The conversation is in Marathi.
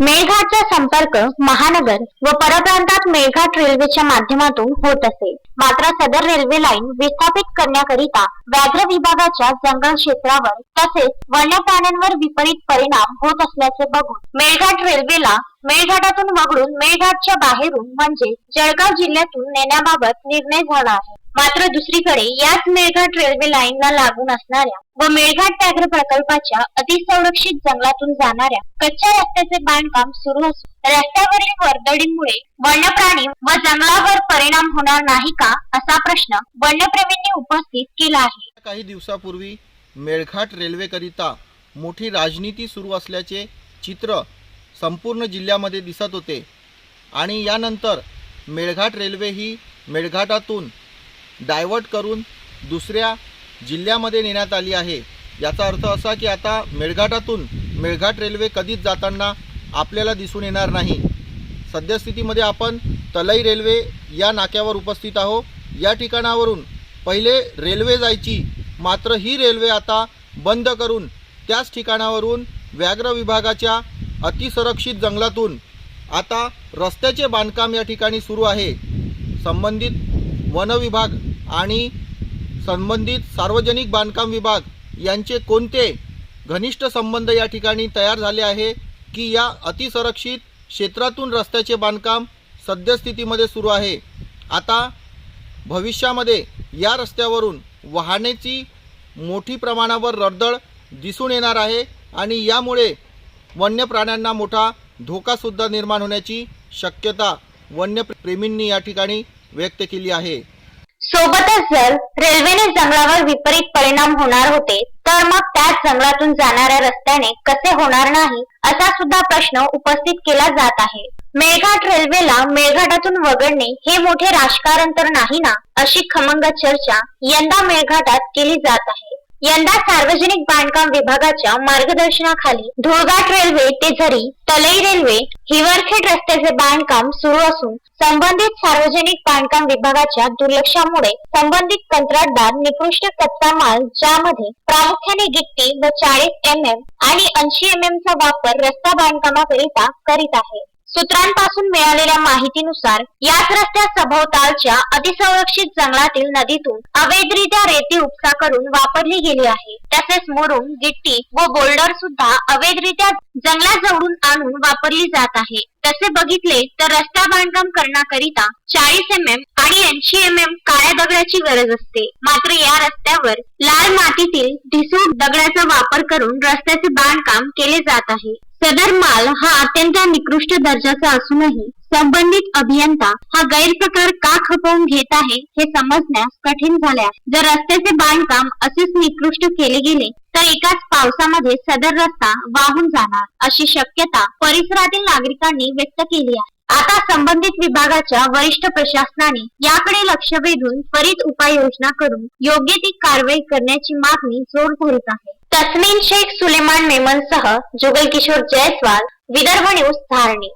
मेळघाटचा संपर्क महानगर व परप्रांतात मेळघाट रेल्वेच्या माध्यमातून होत असे. मात्र सदर रेल्वे लाईन विस्थापित करण्याकरिता व्याघ्र विभागाच्या जंगल क्षेत्रावर तसेच वन्य प्राण्यांवर विपरीत परिणाम होत असल्याचे बघून मेळघाट रेल्वेला मेळघाटातून वगळून मेळघाटच्या बाहेरून म्हणजे जळगाव जिल्ह्यातून नेण्याबाबत निर्णय झाला आहे. मात्र दुसरीकडे याच मेळघाट रेल्वे लाईनला लागून असणाऱ्या व मेळघाट व्याघ्र प्रकल्पाच्या अतिसंरक्षित जंगलातून जाणाऱ्या कच्च्या रस्त्याचे बांधकाम सुरू असून रस्त्यावरील वर्दळीमुळे वन्यप्राणी व जंगलावर परिणाम होणार नाही का असा प्रश्न वन्यप्रेमींनी उपस्थित केला आहे. काही दिवसापूर्वी मेळघाट रेल्वेकरिता मोठी राजनीती सुरू असल्याचे चित्र संपूर्ण जिल्ह्यामध्ये दिसत होते. आणि यानंतर मेळघाट रेल्वे ही मेळघाटातून डायव्हर्ट करून दुसऱ्या जिल्ह्यामध्ये नेण्यात आली आहे. याचा अर्थ असा की आता मेळघाटातून मेळघाट रेल्वे कधीच जाताना आपल्याला दिसून येणार नाही. सद्यस्थितीमध्ये आपण तलई रेल्वे या नाक्यावर उपस्थित आहो या ठिकाणावरून पहिले रेल्वे जायची मात्र ही रेल्वे आता बंद करून त्याच ठिकाणावरून व्याघ्र विभागाच्या अतिसुरक्षित जंगलातून आता रस्त्याचे बांधकाम या ठिकाणी सुरू आहे. संबंधित वनविभाग आणि संबंधित सार्वजनिक बांधकाम विभाग यांचे कोणते घनिष्ठ संबंध या ठिकाणी तयार झाले आहे की या अतिसुरक्षित क्षेत्रातून रस्त्याचे बांधकाम सद्यस्थितीमध्ये सुरू आहे? आता भविष्यामध्ये या रस्त्यावरून वाहनेची मोठी प्रमाणावर रडदळ दिसून येणार आहे आणि यामुळे वन्य प्राण्यांना मोठा धोकासुद्धा निर्माण होण्याची शक्यता वन्य प्रेमींनी या ठिकाणी व्यक्त केली आहे. सोबतच जर रेल्वेने जंगलावर विपरीत परिणाम होणार होते तर मग त्याच जंगलातून जाणाऱ्या रस्त्याने कसे होणार नाही असा सुद्धा प्रश्न उपस्थित केला जात आहे. मेळघाट रेल्वेला मेळघाटातून वगळणे हे मोठे राजकारण तर नाही ना अशी खमंग चर्चा यंदा मेळघाटात केली जात आहे. यंदा सार्वजनिक बांधकाम विभागाच्या मार्गदर्शनाखाली धुळघाट रेल्वे ते झरी तलई रेल्वे हिवरखेड रस्त्याचे बांधकाम सुरू असून संबंधित सार्वजनिक बांधकाम विभागाच्या दुर्लक्षामुळे संबंधित कंत्राटदार निकृष्ट कच्चा माल ज्यामध्ये प्रामुख्याने गिट्टी व चाळीस एम एम आणि ऐंशी एम एम चा वापर रस्ता बांधकामाकरिता करीत आहे. सूत्रांपासून मिळालेल्या माहितीनुसार याच रस्त्या सभोवतालच्या अतिसंरक्षित जंगलातील नदीतून अवैधरित्या रेती उपसा करून वापरली गेली आहे. तसेच मुरुम गिट्टी व बोल्डर सुद्धा अवैधरित्या जंगलाजवळून आणून वापरली जात आहे. तसे बघितले तर रस्ता बांधकाम करण्याकरिता चाळीस एम एम आणि ऐंशी एम एम काळ्या दगडाची गरज असते. मात्र या रस्त्यावर लाल मातीतील ढिसूळ दगडाचा वापर करून रस्त्याचे बांधकाम केले जात आहे. सदर माल हा अत्यंत निकृष्ट दर्जाचा असूनही संबंधित अभियंता हा गैरप्रकार का खपवून घेत आहे हे समजण्यास कठीण झाले जर रस्त्याचे बांधकाम असेच निकृष्ट केले गेले तर एकाच पावसामध्ये सदर रस्ता वाहून जाणार अशी शक्यता परिसरातील नागरिकांनी व्यक्त केली आहे. आता संबंधित विभागाच्या वरिष्ठ प्रशासनाने याकडे लक्ष वेधून त्वरित उपाययोजना करून योग्य ती कारवाई करण्याची मागणी जोर धरत आहे. तस्मीन शेख सुलेमान मेमनसह जुगल किशोर जयस्वाल विदर्भ न्यूज धारणी.